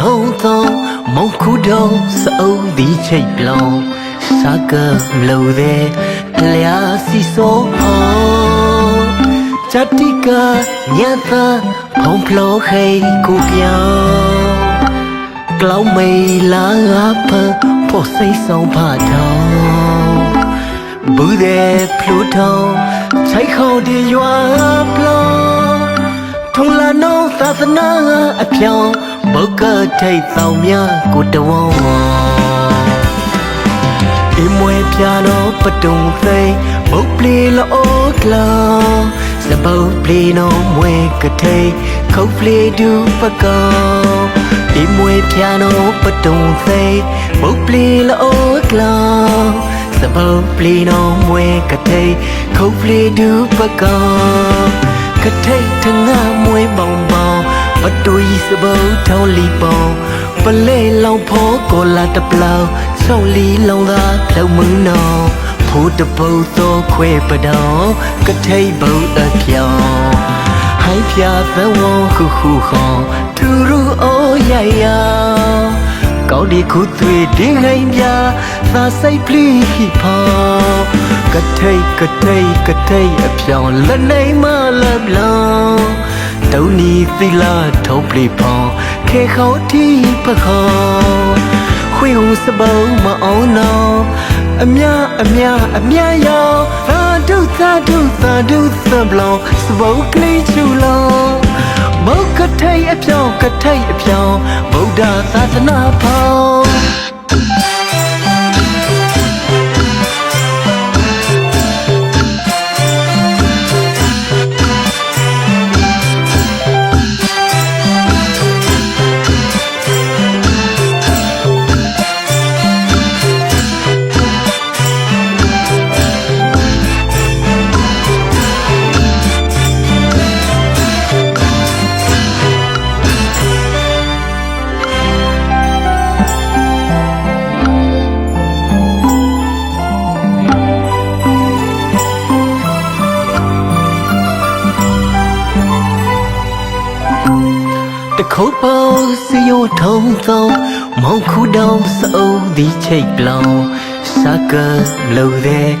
ရိုးထုံထုံမုန်ခုတုံးစအုပ်ဒီချိတ်ပလောင်စာကမလို့တဲ့အလျာစီဆိုဟောဇတိကညသာဖုံဖလောခေကိုပြောင်းกล้าวไม่ลาเพอพอใส่สองผ้าทองบูเดพลูทองใช้เขาดียว่าปลอထုံလာနောသာသနာအပြောင်းဘုတ်ကထိတ်ဆောင်များ ကိုတဝောင်းအမွေပြာနောပတုံသိဘုတ်ပလီလောကလာစပုတ်ပလီနောမွေကထိတ်ခုတ်ပလီဒူပကောအမွေပြာနောပတုံသိဘုတ်ပလီလောကလာစပုတ်ပလီနောမွေကထိတ်ခု တ်ပလီဒူပကောကထိတ်ထငါမွေးပေါင်ပေါင်ပတူဤစပုတ်ထောင်းလီပေါင်ပလဲလောင်ဖောကိုလာတပလောက်ဆုံးလီလောင်သာဖြုံမုံနောဖိုးတပုတ်သောခွဲပဒောကထိတ်ဘုံအပြောင်ဟိုင်းပြသဝေါခုခုခေါ်သူရူအိုရရကောင်းဒီခုသွေးတင်းငိုင်းပြသာစိတ်ပလီခိဖောကထိတ်ကထိတ်ကထိတ်အပြောင်းလက်နိုင်မလပ်လောင် တုံးနီသီလာထုံးပလီဖောခေခေါတီပခောခွေဟုစပုံးမအောင်နောအမြအမြအမြယောသာဒုသာဒုသာဒုသဘလောစပုတ်ကလေးချူလောဘုတ်ကထိတ်အပြောင်းကထိတ်အပြောင်းဗုဒ္ဓသာသနာဖောင်း တခုတ်ပေါင်းစီယိုထုံဆုံးမောင်ခူတောင်စအုပ်ဒီချိတ်ပလောင်စကလုံတဲ့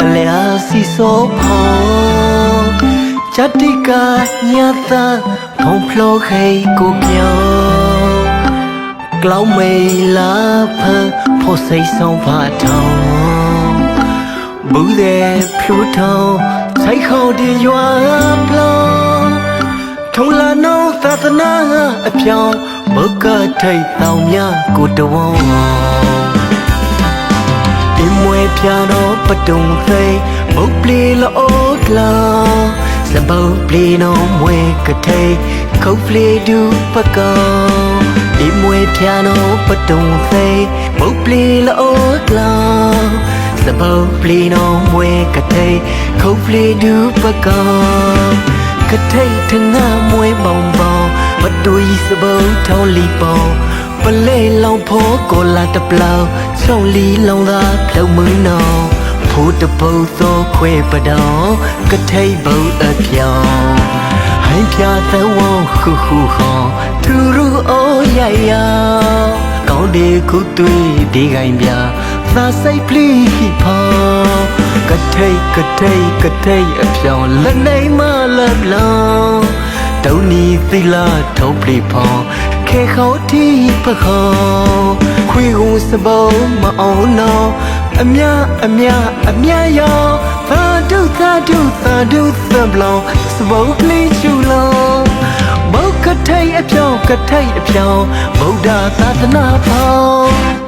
အလျာစီစောဖောင်းချတိကညာသာဖုံဖလောခဲကိုပြောင်းကလောင်မေလာဖန်ဖို့စိတ်ဆုံးပါထောင်းဘူးတဲ့ဖြူထောင်းဆိုင်ခေါ်တရွာပလောင်ထုံလာနော သာသနာအပြောင်းဘုတ်ကထိတ်တောင်များကိုတဝောင်းအမွေပြာနောပတုံသိဘုတ်ပလီလောကလာစပုတ်ပလီနောမွေကထိတ်ခုတ်ပလီဒူပကောအမွေပြာနောပတုံသိဘုတ်ပလီလောကလာစပုတ်ပလီနောမွေကထိတ်ခုတ်ပလီဒူပကောကထိတ်ထငါမွေးပေါင်ပေါင်မ တူဤစပုတ်ထောင်းလီပေါင်ပလဲလောင်ဖောကိုလာတပလောက်ဆုံးလီလောင်သာဖြုံမင်းနောဖိုးတပုတ်သောခွဲပဒောကထိတ်ဘုံအပြောင်ဟိုင်းပြသဝေါခုခုဟောသူရူအိုရရကောင်းဒီခုတွေ့ဒီကိုင်ပြသာစိတ်ပလီဖောကထိတ်ကထိတ်ကထိတ်အပြောင်းလက်နိုင်မလပ်လောင် တုံးနီသီလာထုံးပလီဖောခေခေါတီပခောခွေဟုစပုံးမအောင်နောအမြအမြအမြယောသာဒုသာဒုသာဒုသဘလောင်စပုံးကလေးချူလောဘုတ်ကထိတ်အပြောင်းကထိတ်အပြောင်းဗုဒ္ဓသာသနာဖောင်း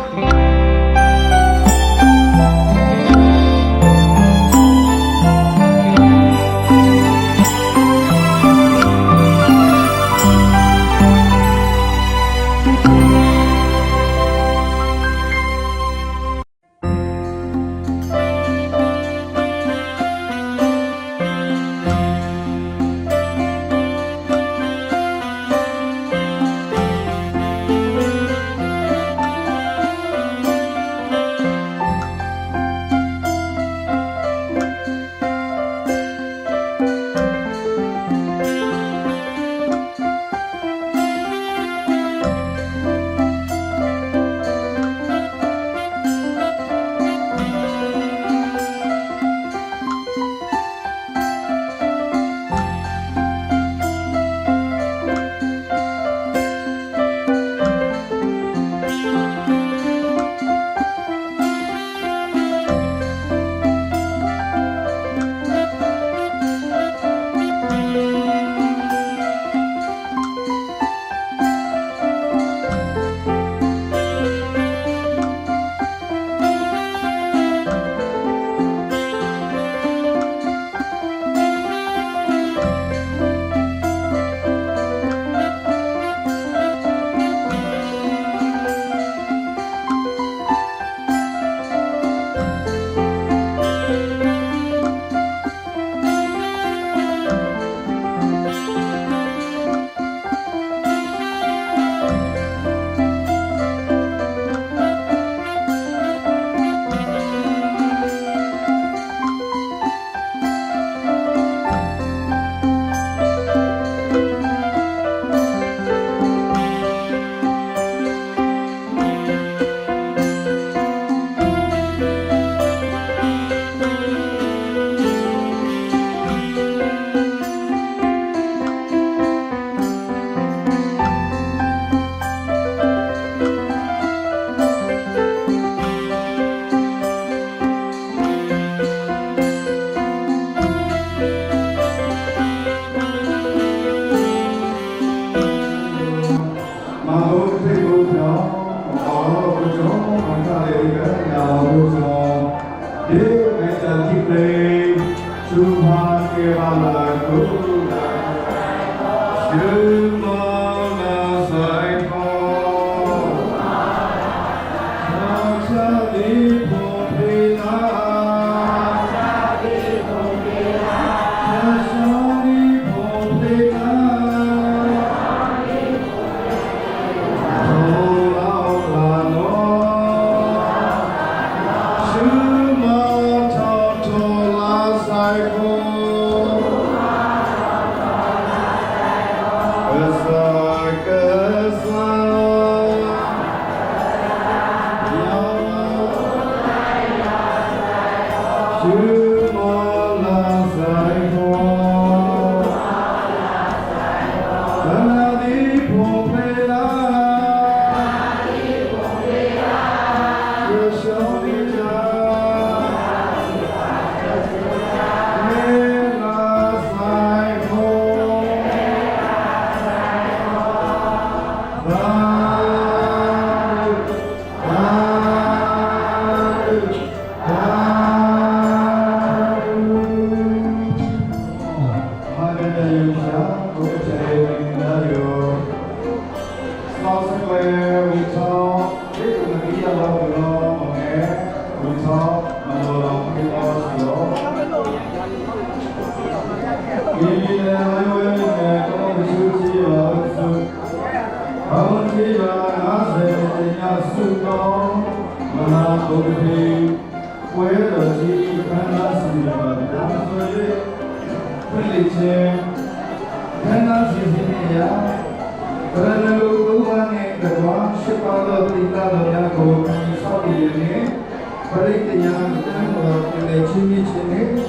ပရိတ်တရားအတန်းတော်ပြည့်ချင်းချင်းနဲ့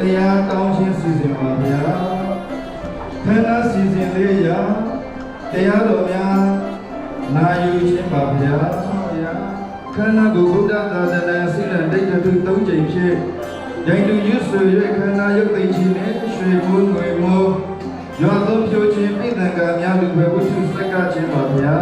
တရားတောင်းခြင်းစီစဉ်ပါဗျာခန္ဓာစီစဉ်လေးရာတရားတော်များနာယူခြင်းပါဗျာခန္ဓာကိုယ်ဘုဒ္ဓသာသနာစိတ်နဲ့ဒိဋ္ဌိတု၃ချိန်ဖြင့်ဒိဋ္ဌိရွတ်ဆွေ၍ခန္ဓာရုပ်သိခြင်းနဲ့ရွှေမိုးငွေမိုးရွာသွန်းဖြိုးခြင်းပိဋကံများလူပဲဝိသုစက္ကခြင်းပါဗျာ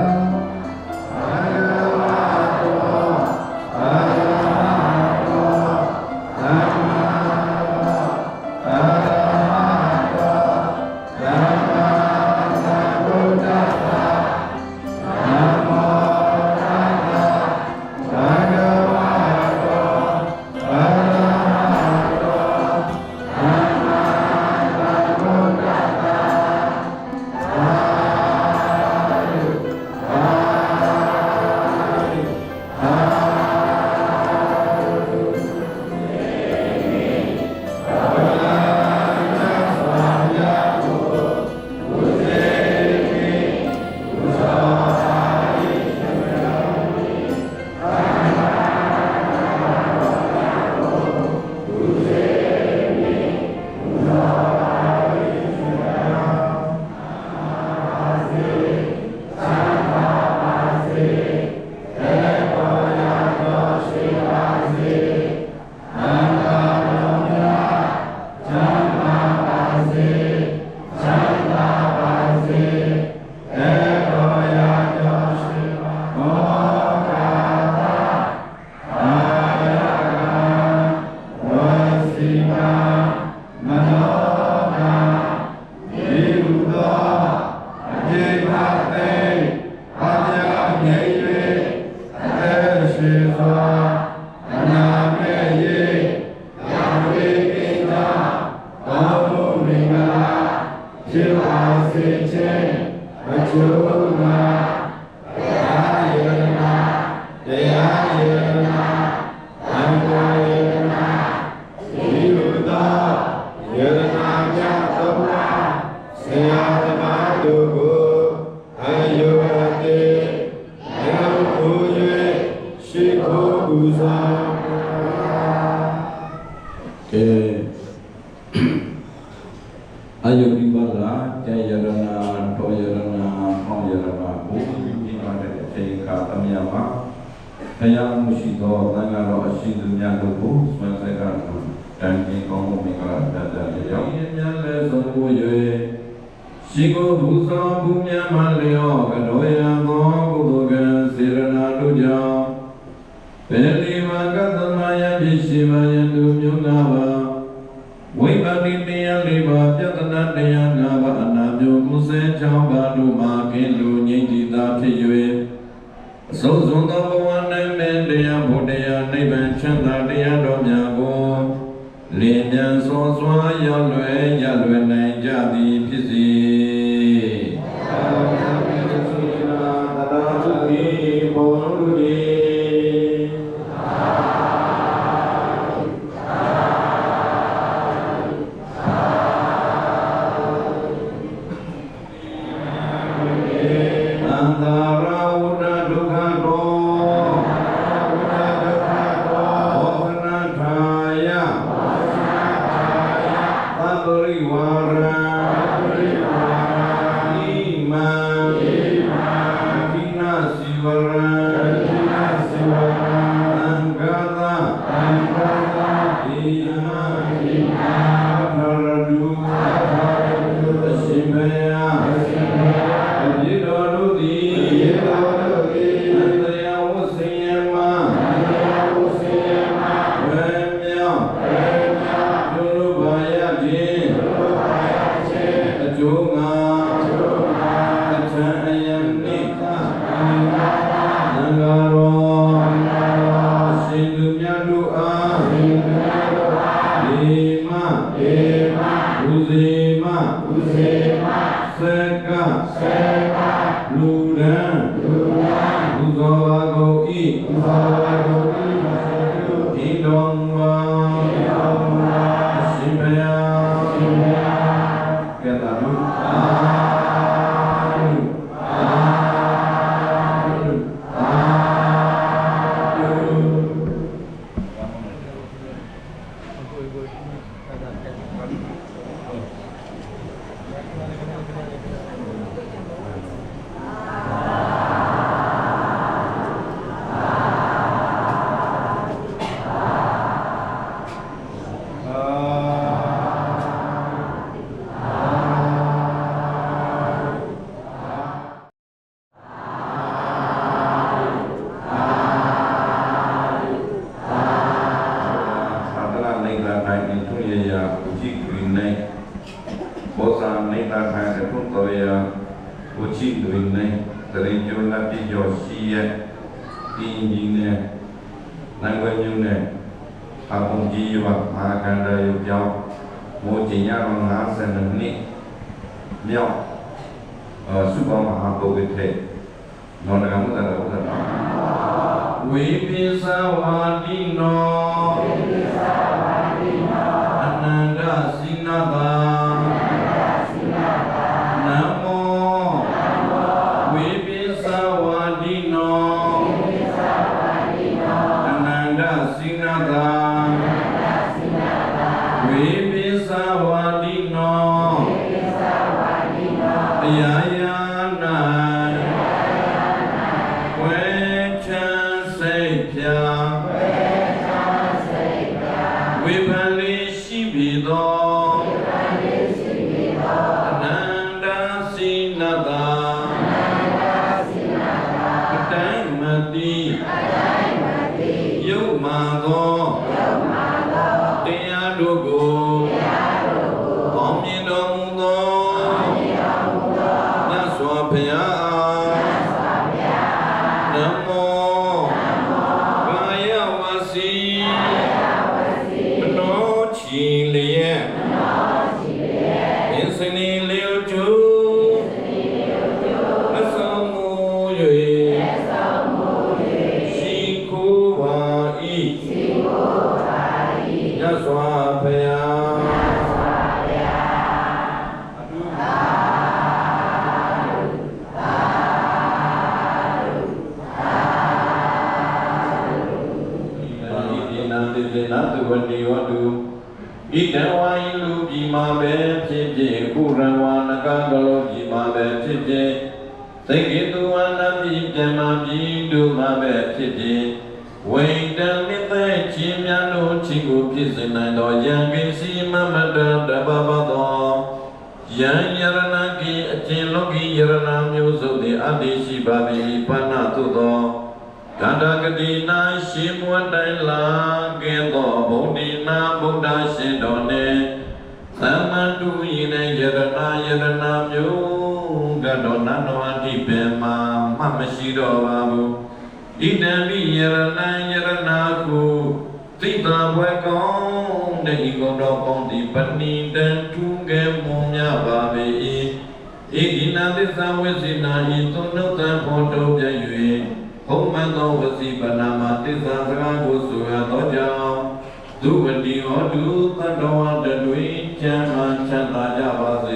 ရှိကိုဘုသောဘုမြတ်မလျောကတော်ရန်သောကုသိုလ်ကံစေရနာတို့ကြောင့်ပေတိမကသမာယဖြစ်ရှိမယတုမြို့နာပါဝိပါတိတရားလေးပါပြတနာတရားနာပါအနာမျိုးကုစေချောင်းပါတို့မှာကင်းလူငိမ့်တိသာဖြစ်၍အဆုံးစွန်သောဘဝနိုင်မင်းတရားဘုတရားနိဗ္ဗာန်ချမ်းသာတရားတော်များကိုလင်းမြန်စွန်စွာရောက်လွယ် တာ ထုယယဥจิဂရိနေဘောဇာနိဗ္ဗာန်၌ထုတော်ယဥจิဂရိနေတရင်ကျော်လက်ပြကျော်ရှိရဲ့ဒီကြီးနဲ့နို စေနသုဝတိဝတုဣတံဝါယိလူပြည်မှာပဲဖြစ်ဖြစ်ကုရံဝါနကကလောပြည်မှာပဲဖြစ်ဖြစ်သိကိတုဝနပြည်ပြမပြည်တို့မှာပဲဖြစ်ဖြစ်ဝိတံနိသေချင်းများတို့ချင်းကိုဖြစ်စေနိုင်သောယံကိစီမမတတဘဘသောယံယရဏကိအကျဉ်လောကီယရဏမျိုးစုံသည်အတ္တိရှိပါသည်ပဏ္ဏသို့သော ကန္တကတိနာရှင်မွတ်တိုင်လာကဲသောဗုဒ္ဓနာဗုဒ္ဓရှင်တော်နှင့်သမန္တုယိနေယရနာယရနာမျိုးကတော်နန္တော်အတိပေမှာမှမရှိတော့ပါဘူးဣတံပိယရနာယရနာကုသိတာဘွယ်ကောင်းတဲ့ဤကုံတော်ကောင်းသည်ပဏိတံထုငယ်မွန်များပါပေ၏ဣဒိနာသစ္စာဝိစေနာဤသွန်နှုတ်တံဖော်တော်ပြည့်၍ ဘုံမသောဝစီပနာမသစ္စာစကားကိုဆိုရသောကြောင့်ဒုဝတိဟောတုသတ္တဝတ္တတွေချမ်းသာချမ်းသာကြပါစေ